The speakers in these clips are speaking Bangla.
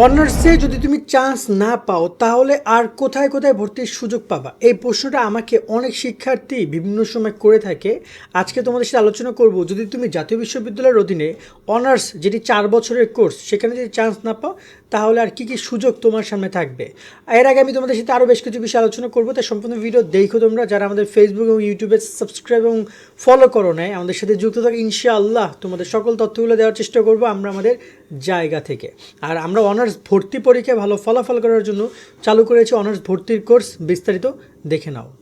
অনার্সে যদি তুমি চান্স না পাও, তাহলে আর কোথায় কোথায় ভর্তির সুযোগ পাবা? এই প্রশ্নটা আমাকে অনেক শিক্ষার্থী বিভিন্ন সময় করে থাকে। আজকে তোমাদের সাথে আলোচনা করব, যদি তুমি জাতীয় বিশ্ববিদ্যালয়ের অধীনে অনার্স যেটি চার বছরের কোর্স সেখানে যদি চান্স না পাও, তাহলে আর কি কি সুযোগ তোমার সামনে থাকবে? এর আগে আমি তোমাদের সাথে আরও বেশ কিছু বিষয় আলোচনা করব, তাই সম্পূর্ণ ভিডিও দেখো তোমরা। যারা আমাদের ফেসবুক এবং ইউটিউবে সাবস্ক্রাইব এবং ফলো করো নাই, আমাদের সাথে যুক্ত থাকে, ইনশাআল্লাহ তোমাদের সকল তথ্যগুলো দেওয়ার চেষ্টা করব আমরা আমাদের জায়গা থেকে। আর আমরা অনার্স ভর্তি পরীক্ষায় ভালো ফলাফল করার জন্য চালু করেছে অনার্স ভর্তির কোর্স বিস্তারিত দেখে নাও।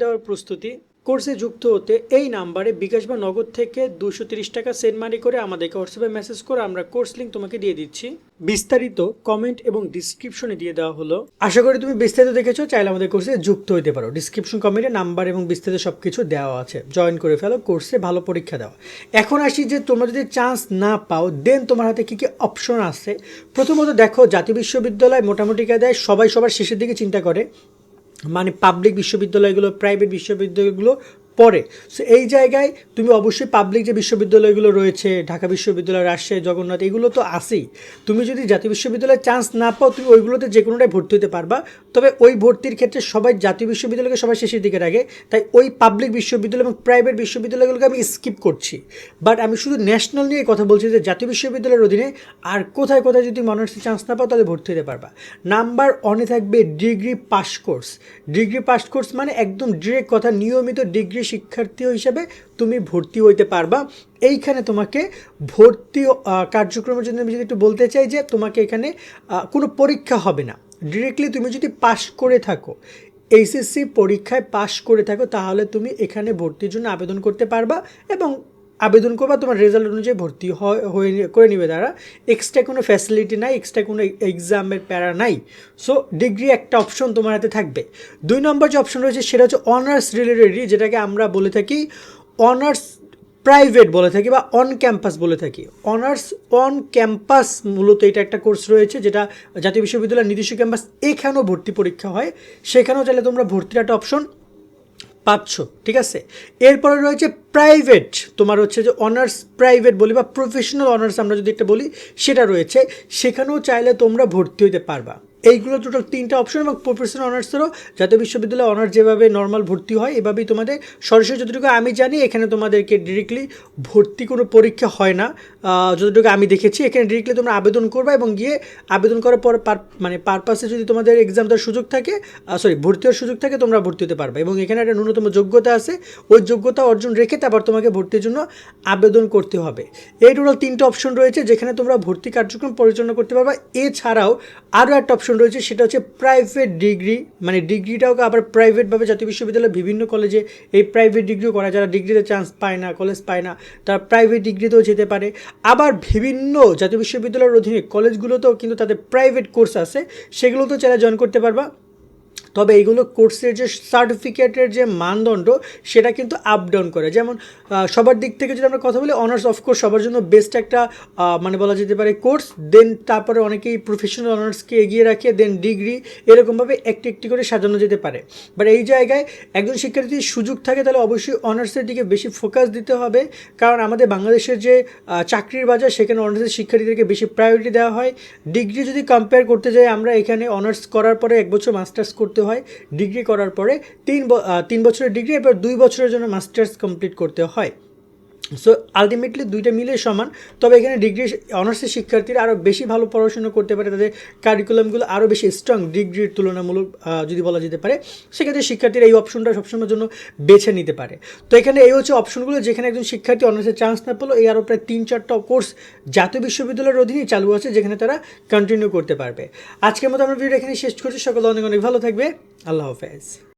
দেওয়ার প্রস্তুতি কোর্সে যুক্ত হতে এই নাম্বারে বিকাশ বা নগদ থেকে দুশো তিরিশ টাকা সেন্ড মানি করে আমাদেরকে হোয়াটসঅ্যাপে মেসেজ করে আমরা কোর্স লিঙ্ক তোমাকে দিয়ে দিচ্ছি। বিস্তারিত কমেন্ট এবং ডিসক্রিপশনে দিয়ে দেওয়া হলো। আশা করি তুমি বিস্তারিত দেখেছ, চাইলে আমাদের কোর্সে যুক্ত হতে পারো। ডিসক্রিপশন কমেন্টে নাম্বার এবং বিস্তারিত সব কিছু দেওয়া আছে। জয়েন করে ফেলো, কোর্সে ভালো পরীক্ষা দেওয়া এখন আসি যে তোমরা যদি চান্স না পাও, দেন তোমার হাতে কী কী অপশন আছে? প্রথমত দেখো, জাতীয় বিশ্ববিদ্যালয় মোটামুটি কে দেয় সবাই সবার শেষের দিকে চিন্তা করে। মানে পাবলিক বিশ্ববিদ্যালয়গুলো প্রাইভেট বিশ্ববিদ্যালয়গুলো পড়ে সো এই জায়গায় তুমি অবশ্যই পাবলিক যে বিশ্ববিদ্যালয়গুলো রয়েছে, ঢাকা বিশ্ববিদ্যালয়, রাজশাহী, জগন্নাথ, এগুলো তো আসেই তুমি যদি জাতীয় বিশ্ববিদ্যালয়ে চান্স না পাও, তুমি ওইগুলোতে যে কোনোটাই ভর্তি হতে পারবা। তবে ওই ভর্তির ক্ষেত্রে সবাই জাতীয় বিশ্ববিদ্যালয়কে সবাই শেষের দিকে রাখে। তাই ওই পাবলিক বিশ্ববিদ্যালয় এবং প্রাইভেট বিশ্ববিদ্যালয়গুলোকে আমি স্কিপ করছি। বাট আমি শুধু ন্যাশনাল নিয়ে কথা বলছি যে জাতীয় বিশ্ববিদ্যালয়ের অধীনে আর কোথায় কোথায় যদি মানুষের চান্স না পাও, তাহলে ভর্তি হতে পারবা। নাম্বার অনে থাকবে degree pass course degree pass course মানে একদম ডিরেক্ট কথা, নিয়মিত ডিগ্রি শিক্ষার্থী হিসেবে তুমি ভর্তি হইতে পারবা। এইখানে তোমাকে ভর্তি কার্যক্রমের জন্য আমি যদি একটু বলতে চাই যে তোমাকে এখানে কোনো পরীক্ষা হবে না। ডিরেক্টলি তুমি যদি পাশ করে থাকো, এইচএসসি পরীক্ষায় পাশ করে থাকো, তাহলে তুমি এখানে ভর্তির জন্য আবেদন করতে পারবা এবং আবেদন করবা, তোমার রেজাল্ট অনুযায়ী ভর্তি হয় করে নিবে তারা। এক্সট্রা কোনো ফ্যাসিলিটি নাই এক্সট্রা কোনো এক্সামের প্যারা নাই। সো ডিগ্রি একটা অপশন তোমার হাতে থাকবে। দুই নম্বর যে অপশন রয়েছে, সেটা হচ্ছে অনার্স রিলেটেড যেটাকে আমরা বলে থাকি অনার্স প্রাইভেট বলে থাকি বা অন ক্যাম্পাস বলে থাকি। অনার্স অন ক্যাম্পাস মূলত এটা একটা কোর্স রয়েছে, যেটা জাতীয় বিশ্ববিদ্যালয়ের নিজস্ব ক্যাম্পাস এখানেও ভর্তি পরীক্ষা হয়। সেখানেও চাইলে তোমরা ভর্তির একটা অপশন পাচ্ছ, ঠিক আছে? এরপরে রয়েছে প্রাইভেট তোমার হচ্ছে যে অনার্স প্রাইভেট বলি বা প্রফেশনাল অনার্স আমরা যদি একটা বলি, সেটা রয়েছে। সেখানেও চাইলে তোমরা ভর্তি হতে পারবা। এইগুলো টোটাল তিনটা অপশন এবং প্রফেশনাল অনার্সেরও জাতীয় বিশ্ববিদ্যালয়ে অনার্স যেভাবে নর্মাল ভর্তি হয়, এভাবেই তোমাদের সরাসরি যতটুকু আমি জানি, এখানে তোমাদেরকে ডিরেক্টলি ভর্তি কোনো পরীক্ষা হয় না। যতটুকু আমি দেখেছি, এখানে ডিরেক্টলি তোমরা আবেদন করবে এবং গিয়ে আবেদন করার পর মানে পারপাসে যদি তোমাদের এক্সাম দেওয়ার সুযোগ থাকে সরি ভর্তি হওয়ার সুযোগ থাকে, তোমরা ভর্তি হতে পারবে। এবং এখানে একটা ন্যূনতম যোগ্যতা আছে, ওই যোগ্যতা অর্জন রেখে তারপর তোমাকে ভর্তির জন্য আবেদন করতে হবে। এই টোটাল তিনটা অপশন রয়েছে, যেখানে তোমরা ভর্তি কার্যক্রম পরিচালনা করতে পারবা। এছাড়াও আরও একটা অপশন রয়েছে, সেটা হচ্ছে প্রাইভেট ডিগ্রি মানে ডিগ্রিটাও আবার প্রাইভেটভাবে জাতীয় বিশ্ববিদ্যালয়ে বিভিন্ন কলেজে এই প্রাইভেট ডিগ্রিও করা যারা ডিগ্রিতে চান্স পায় না কলেজ পায় না, তারা প্রাইভেট ডিগ্রিতেও যেতে পারে। আবার বিভিন্ন জাতীয় বিশ্ববিদ্যালয়ের অধীনে কলেজগুলোতেও কিন্তু তাদের প্রাইভেট কোর্স আছে। সেগুলোতেও চাইলে জয়েন করতে পারবা। তবে এইগুলো কোর্সের যে সার্টিফিকেটের যে মানদণ্ড, সেটা কিন্তু আপ ডাউন করে। যেমন সবার দিক থেকে যদি আমরা কথা বলি অনার্স অফকোর্স সবার জন্য বেস্ট একটা মানে বলা যেতে পারে কোর্স দেন তারপরে অনেকেই প্রফেশনাল অনার্সকে এগিয়ে রাখে দেন ডিগ্রি এরকমভাবে একটি একটি করে সাজানো যেতে পারে। বাট এই জায়গায় একজন শিক্ষার্থী সুযোগ থাকে, তাহলে অবশ্যই অনার্সের দিকে বেশি ফোকাস দিতে হবে। কারণ আমাদের বাংলাদেশের যে চাকরির বাজার, সেখানে অনার্সের শিক্ষার্থীদেরকে বেশি প্রায়োরিটি দেওয়া হয়। ডিগ্রি যদি কম্পেয়ার করতে যাই, আমরা এখানে অনার্স করার পরে এক বছর মাস্টার্স করতে হয় ডিগ্রি করার পরে তিন তিন বছরের ডিগ্রি এবার দুই বছরের জন্য মাস্টার্স কমপ্লিট করতে হয়। সো আলটিমেটলি দুইটা মিলে সমান। তবে এখানে ডিগ্রি অনার্সের শিক্ষার্থীরা আরও বেশি ভালো পড়াশোনা করতে পারে, তাদের কারিকুলামগুলো আরও বেশি স্ট্রং ডিগ্রির তুলনামূলক যদি বলা যেতে পারে, সেক্ষেত্রে শিক্ষার্থীরা এই অপশনটা সবসময়ের জন্য বেছে নিতে পারে। তো এখানে এই হচ্ছে অপশনগুলো যেখানে একজন শিক্ষার্থী অনার্সের চান্স না পেল এই আরও প্রায় তিন চারটা কোর্স জাতীয় বিশ্ববিদ্যালয়ের অধীনেই চালু আছে, যেখানে তারা কন্টিনিউ করতে পারবে। আজকের মতো আমরা ভিডিও এখানে শেষ করছি। সকলে অনেক অনেক ভালো থাকবে। আল্লাহ হাফেজ।